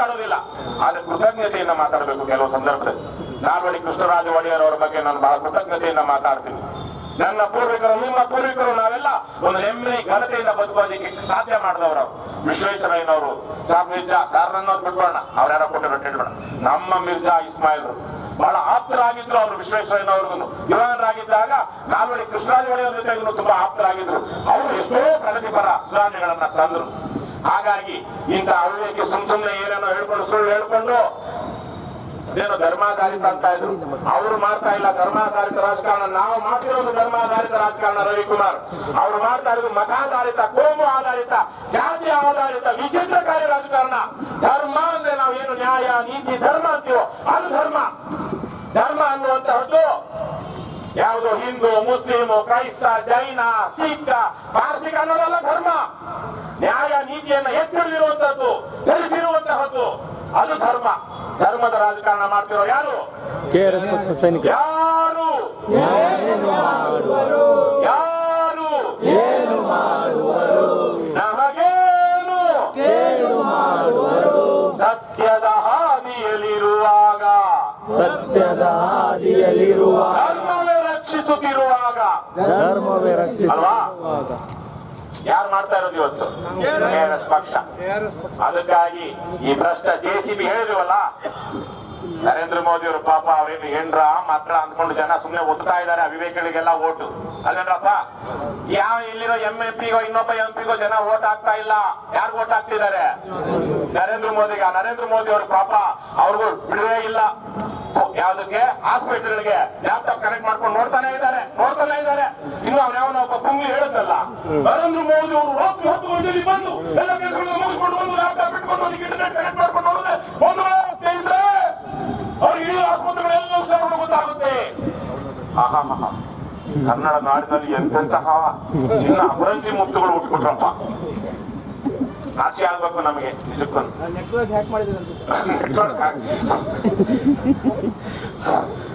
ಮಾತಾಡೋದಿಲ್ಲ ಆದ್ರೆ ಕೃತಜ್ಞತೆಯನ್ನ ಮಾತಾಡಬೇಕು ಕೆಲವು ಸಂದರ್ಭದಲ್ಲಿ. ನಾಲ್ವಡಿ ಕೃಷ್ಣರಾಜ ಒಡೆಯರ್ ಅವರ ಬಗ್ಗೆ ನಾನು ಬಹಳ ಕೃತಜ್ಞತೆಯನ್ನ ಮಾತಾಡ್ತೀನಿ. ನನ್ನ ಪೂರ್ವಿಕರು, ನಿಮ್ಮ ಪೂರ್ವಿಕರು ನಾವೆಲ್ಲ ಒಂದು ನೆಮ್ಮದಿ, ಘನತೆಯಿಂದ ಬದುಕೋದಕ್ಕೆ ಸಾಧ್ಯ ಮಾಡಿದವರು ವಿಶ್ವೇಶ್ವರಯ್ಯನವರು. ಸಾರ್ ಮಿರ್ಜಾ, ಸಾರ್ ನನ್ನವ್ರು ಬಿಟ್ಬೋಣ ಅವ್ರ್ಯಾರ ಕೊಟ್ಟು ಹೇಳ್ಬೋಣ ನಮ್ಮ ಮಿರ್ಜಾ ಇಸ್ಮಾಯಿಲ್ರು. ಬಹಳ ಆಪ್ತರಾಗಿದ್ರು ಅವರು ವಿಶ್ವೇಶ್ವರಯ್ಯನವ್ರಿಗೂ ದಿವಾನರಾಗಿದ್ದಾಗ ನಾಲ್ವಡಿ ಕೃಷ್ಣರಾಜ ಒಡೆಯವ್ರ ಜೊತೆಗೂ ತುಂಬಾ ಆಪ್ತರಾಗಿದ್ರು. ಅವರು ಎಷ್ಟೋ ಪ್ರಗತಿಪರ ಸುಧಾರಣೆಗಳನ್ನ ತಂದ್ರು. ಹಾಗಾಗಿ ಇಂಥ ಅವಿವೇಕಿ ಸುಮ್ ಸುಮ್ನೆ ಏನೇನೋ ಹೇಳ್ಕೊಂಡು ಸುಳ್ಳು ಹೇಳ್ಕೊಂಡು ಏನು ಧರ್ಮಾಧಾರಿತ ಅಂತ ಇದ್ರು. ಅವ್ರು ಮಾಡ್ತಾ ಇಲ್ಲ, ಧರ್ಮಾಧಾರಿತ ರಾಜಕಾರಣ. ನಾವು ಮಾಡ್ತಿರೋದು ಧರ್ಮಾಧಾರಿತ ರಾಜಕಾರಣ, ರವಿಕುಮಾರ್. ಅವ್ರು ಮಾಡ್ತಾ ಇರೋದು ಮತಾಧಾರಿತ, ಕೋಮು ಆಧಾರಿತ, ಜಾತಿ ಆಧಾರಿತ, ವಿಚಿತ್ರಕಾರಿ ರಾಜಕಾರಣ. ಧರ್ಮ ಅಂದ್ರೆ ನಾವೇನು ನ್ಯಾಯ, ನೀತಿ, ಧರ್ಮ ಅಂತೀವೋ ಅದು ಧರ್ಮ. ಧರ್ಮ ಅನ್ನುವಂತಹದ್ದು ಯಾವುದೋ ಹಿಂದೂ, ಮುಸ್ಲಿಮು, ಕ್ರೈಸ್ತ, ಜೈನ, ಸಿಖ್, ಪಾರ್ಸಿಕ ಅನ್ನೋದಲ್ಲ ಧರ್ಮ. ನ್ಯಾಯ ಎತ್ತಿರಲಿರುವಂತಹದ್ದು ಧರಿಸಿರುವಂತಹದ್ದು ಅದು ಧರ್ಮ. ಧರ್ಮದ ರಾಜಕಾರಣ ಮಾಡ್ತಿರೋ ಯಾರು? ಕೆಆರ್ಎಸ್ ಪಕ್ಷ ಸೈನಿಕ. ಯಾರು? ಯಾರು? ನಮಗೇನು? ಸತ್ಯದ ಹಾದಿಯಲ್ಲಿರುವಾಗ. ಸತ್ಯದ ಹಾದಿಯಲ್ಲಿರುವ ಧರ್ಮವೇ ರಕ್ಷಿಸುತ್ತಿರುವಾಗ. ಧರ್ಮವೇ ರಕ್ಷಿಸುವಾಗ ಅಲ್ವಾ? ಯಾರು ಮಾಡ್ತಾ ಇರೋದು ಇವತ್ತು? ಕೆಆರ್ಎಸ್ ಪಕ್ಷ. ಅದಕ್ಕಾಗಿ ಈ ಭ್ರಷ್ಟ ಜೆ ಸಿ ಬಿ ಹೇಳಿದ್ವಲ್ಲ, ನರೇಂದ್ರ ಮೋದಿ ಅವರು ಪಾಪ ಅವ್ರೇನು ಹೆಂಡ್ರ ಮಾತ್ರ ಅಂದ್ಕೊಂಡು ಜನ ಸುಮ್ನೆ ಒತ್ತಾ ಇದಾರೆ ಅವಿವೇಕಿಗಳಿಗೆಲ್ಲ ಓಟು. ಅಲ್ಲೇನಪ್ಪ? ಯಾವ ಇಲ್ಲಿರೋ ಎಂ ಎಂ ಪಿಗೋ, ಇನ್ನೊಬ್ಬ ಎಂ ಪಿಗೋ ಜನ ಓಟ್ ಆಗ್ತಾ ಇಲ್ಲ. ಯಾರು ಓಟ್ ಹಾಕ್ತಿದ್ದಾರೆ? ನರೇಂದ್ರ ಮೋದಿಗ. ನರೇಂದ್ರ ಮೋದಿ ಅವರು ಪಾಪ ಅವ್ರಿಗೂ ಬಿಡುವೇ ಇಲ್ಲ. ಯಾವ್ದಕ್ಕೆ? ಹಾಸ್ಪಿಟಲ್ಗೆ. ಲ್ಯಾಪ್ಟಾಪ್ ಕನೆಕ್ಟ್ ಮಾಡ್ಕೊಂಡು ನೋಡ್ತಾನೆ ಇದ್ದಾರೆ. ನೋಡ್ತಾನೆ ಇದ್ದಾರೆ. ಇನ್ನು ಅವ್ರ ಯಾವನ ಪುಂಗಿ ಹೇಳುತ್ತಲ್ಲ ನರೇಂದ್ರ ಮೋದಿ ಅವರು ರಾತ್ರಿ ಹತ್ತು ಗಂಟೆಯಲ್ಲಿ ಬಂದು ಎಲ್ಲ ಕೆಲಸಗಳನ್ನು ಮುಗಿಸ್ಕೊಂಡು ಬಂದು ಲ್ಯಾಪ್ಟಾಪ್ ಇಟ್ಕೊಂಡು ಅದಕ್ಕೆ ಇಂಟರ್ನೆಟ್ ಕನೆಕ್ಟ್ ಮಾಡ್ಕೊಂಡು ಹೋದ್ರೆ ಒಂದು ವ್ಯವಸ್ಥೆ ಇದ್ರೆ ಅವ್ರಿಗೆ ಇಡೀ ಆಸ್ಪತ್ರೆಗಳೆಲ್ಲ ವಿಚಾರಗಳು ಗೊತ್ತಾಗುತ್ತೆ ಆಹಾಹಾ. ಕನ್ನಡ ನಾಡಿನಲ್ಲಿ ಎಂತೆಂತಹ ಚಿನ್ನ ಅಪರಂಜಿ ಮುತ್ತುಗಳು ಹುಟ್ಬಿಟ್ರಪ್ಪ ಆಸೆ ಆಗ್ಬೇಕು ನಮಗೆ ನಿಜಕ್ಕೂ. ನೆಟ್ವರ್ಕ್ ಹ್ಯಾಕ್ ಮಾಡಿದ್ರೆ ನೆಟ್ವರ್ಕ್